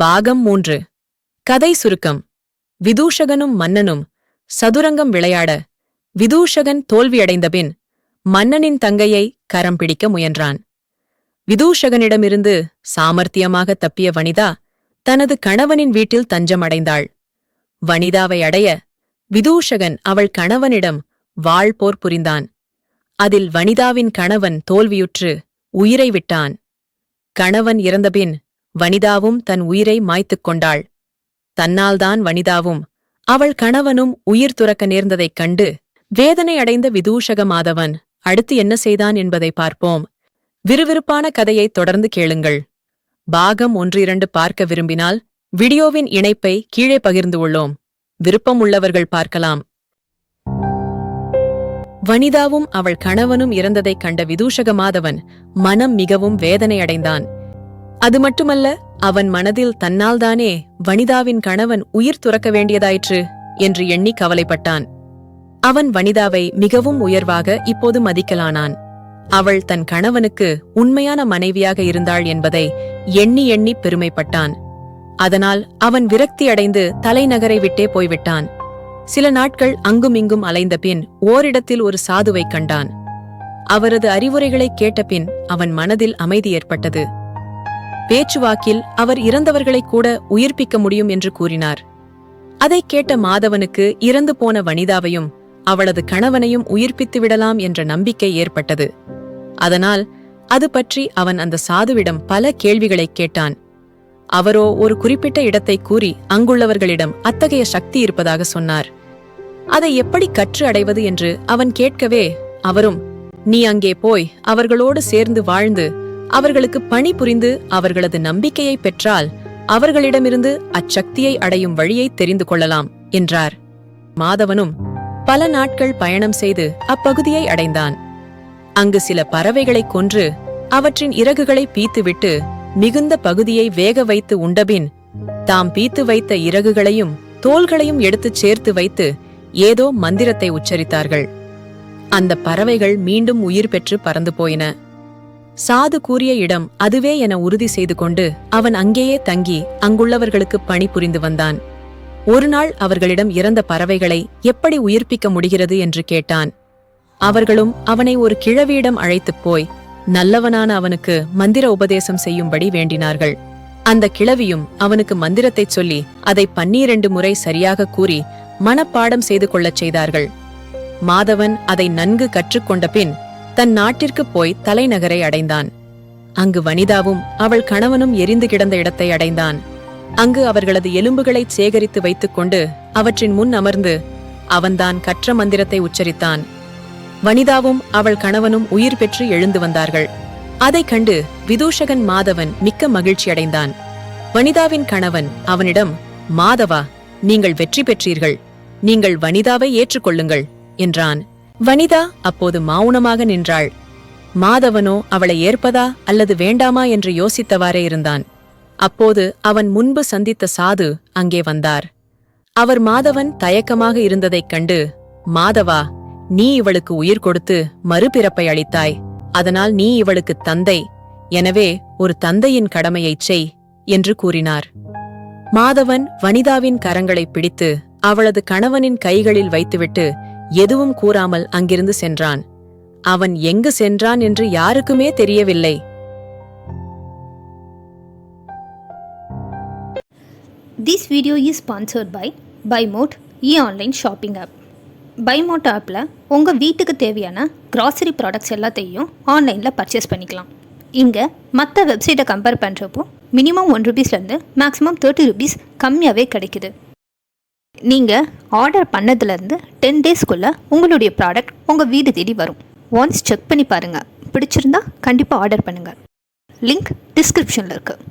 பாகம் மூன்று. கதை சுருக்கம். விதூஷகனும் மன்னனும் சதுரங்கம் விளையாட விதூஷகன் தோல்வியடைந்தபின் மன்னனின் தங்கையை கரம் பிடிக்க முயன்றான். விதூஷகனிடமிருந்து சாமர்த்தியமாக தப்பிய வனிதா தனது கணவனின் வீட்டில் தஞ்சமடைந்தாள். வனிதாவை அடைய விதூஷகன் அவள் கணவனிடம் வாழ்போர் புரிந்தான். அதில் வனிதாவின் கணவன் தோல்வியுற்று உயிரை விட்டான். கணவன் இறந்தபின் வனிதாவும் தன் உயிரை மாய்த்துக் கொண்டாள். தன்னால்தான் வனிதாவும் அவள் கணவனும் உயிர் துறக்க நேர்ந்ததைக் கண்டு வேதனை அடைந்த விதூஷக மாதவன் அடுத்து என்ன செய்தான் என்பதை பார்ப்போம். விறுவிறுப்பான கதையை தொடர்ந்து கேளுங்கள். பாகம் ஒன்றிரண்டு பார்க்க விரும்பினால் வீடியோவின் இணைப்பை கீழே பகிர்ந்து உள்ளோம். விருப்பம் உள்ளவர்கள் பார்க்கலாம். வனிதாவும் அவள் கணவனும் இறந்ததைக் கண்ட விதூஷக மாதவன் மனம் மிகவும் வேதனையடைந்தான். அது மட்டுமல்ல அவன் மனதில் தன்னால்தானே வனிதாவின் கணவன் உயிர் துறக்க வேண்டியதாயிற்று என்று எண்ணி கவலைப்பட்டான். அவன் வனிதாவை மிகவும் உயர்வாக இப்போது மதிக்கலானான். அவள் தன் கணவனுக்கு உண்மையான மனைவியாக இருந்தாள் என்பதை எண்ணி எண்ணி பெருமைப்பட்டான். அதனால் அவன் விரக்தியடைந்து தலைநகரை விட்டே போய்விட்டான். சில நாட்கள் அங்குமிங்கும் அலைந்த பின் ஓரிடத்தில் ஒரு சாதுவைக் கண்டான். அவரது அறிவுரைகளைக் கேட்டபின் அவன் மனதில் அமைதி ஏற்பட்டது. பேச்சுவாக்கில் அவர் இறந்தவர்களைக் கூட உயிர்ப்பிக்க முடியும் என்று கூறினார். அதைக் கேட்ட மாதவனுக்கு இறந்து போன வனிதாவையும் அவளது கணவனையும் உயிர்ப்பித்து விடலாம் என்ற நம்பிக்கை ஏற்பட்டது. அதனால் அது பற்றி அவன் அந்த சாதுவிடம் பல கேள்விகளைக் கேட்டான். அவரோ ஒரு குறிப்பிட்ட இடத்தை கூறி அங்குள்ளவர்களிடம் அத்தகைய சக்தி இருப்பதாக சொன்னார். அதை எப்படி கற்று அடைவது என்று அவன் கேட்கவே அவரும் நீ அங்கே போய் அவர்களோடு சேர்ந்து வாழ்ந்து அவர்களுக்கு பணி புரிந்து அவர்களது நம்பிக்கையை பெற்றால் அவர்களிடமிருந்து அச்சக்தியை அடையும் வழியை தெரிந்து கொள்ளலாம் என்றார். மாதவனும் பல நாட்கள் பயணம் செய்து அப்பகுதியை அடைந்தான். அங்கு சில பறவைகளைக் கொன்று அவற்றின் இறகுகளை பீத்துவிட்டு மிகுந்த பகுதியை வேக வைத்து உண்டபின் தாம் பீத்து வைத்த இறகுகளையும் தோள்களையும் எடுத்துச் சேர்த்து வைத்து ஏதோ மந்திரத்தை உச்சரித்தார்கள். அந்த பறவைகள் மீண்டும் உயிர் பெற்று பறந்து போயின. சாது கூறிய இடம் அதுவே என உறுதி செய்து கொண்டு அவன் அங்கேயே தங்கி அங்குள்ளவர்களுக்கு பணி புரிந்து வந்தான். ஒருநாள் அவர்களிடம் இறந்த பறவைகளை எப்படி உயிர்ப்பிக்க முடிகிறது என்று கேட்டான். அவர்களும் அவனை ஒரு கிழவியிடம் அழைத்துப் போய் நல்லவனான அவனுக்கு மந்திர உபதேசம் செய்யும்படி வேண்டினார்கள். அந்த கிழவியும் அவனுக்கு மந்திரத்தைச் சொல்லி அதை பன்னிரண்டு முறை சரியாக கூறி மனப்பாடம் செய்து கொள்ளச் செய்தார்கள். மாதவன் அதை நன்கு கற்றுக்கொண்ட பின் தன் நாட்டிற்குப் போய் தலைநகரை அடைந்தான். அங்கு வனிதாவும் அவள் கணவனும் எரிந்து கிடந்த இடத்தை அடைந்தான். அங்கு அவர்களது எலும்புகளைச் சேகரித்து வைத்துக்கொண்டு அவற்றின் முன் அமர்ந்து அவன்தான் கற்ற மந்திரத்தை உச்சரித்தான். வனிதாவும் அவள் கணவனும் உயிர் பெற்று எழுந்து வந்தார்கள். அதைக் கண்டு விதூஷகன் மாதவன் மிக்க மகிழ்ச்சியடைந்தான் வனிதாவின் கணவன் அவனிடம் மாதவா நீங்கள் வெற்றி பெற்றீர்கள். நீங்கள் வனிதாவை ஏற்றுக்கொள்ளுங்கள் என்றான். வனிதா அப்போது மௌனமாக நின்றாள். மாதவனோ அவளை ஏற்பதா அல்லது வேண்டாமா என்று யோசித்தவாறே இருந்தான். அப்போது அவன் முன்பு சந்தித்த சாது அங்கே வந்தார். அவர் மாதவன் தயக்கமாக இருந்ததைக் கண்டு மாதவா நீ இவளுக்கு உயிர் கொடுத்து மறுபிறப்பை அளித்தாய். அதனால் நீ இவளுக்கு தந்தை. எனவே ஒரு தந்தையின் கடமையைச் செய் என்று கூறினார். மாதவன் வனிதாவின் கரங்களை பிடித்து அவளது கணவனின் கைகளில் வைத்துவிட்டு எதுவும் கூறாமல் அங்கிருந்து சென்றான். அவன் எங்கு சென்றான் என்று யாருக்குமே தெரியவில்லை. This video is sponsored by Bymode e online shopping app Bymode ஆப்பில் உங்கள் வீட்டுக்கு தேவையான கிராசரி ப்ராடக்ட்ஸ் எல்லாத்தையும் ஆன்லைனில் பர்ச்சேஸ் பண்ணிக்கலாம். இங்கே மற்ற வெப்சைட்டை கம்பேர் பண்ணுறப்போ மினிமம் ஒன் ருபீஸ்லேருந்து மேக்ஸிமம் தேர்ட்டி ருபீஸ் கம்மியாகவே கிடைக்குது. நீங்கள் ஆர்டர் பண்ணதுலேருந்து டென் டேஸ்க்குள்ளே உங்களுடைய ப்ராடக்ட் உங்கள் வீடு தேடி வரும். ஒன்ஸ் செக் பண்ணி பாருங்கள் பிடிச்சிருந்தா கண்டிப்பாக ஆர்டர் பண்ணுங்கள் லிங்க் டிஸ்கிரிப்ஷனில் இருக்குது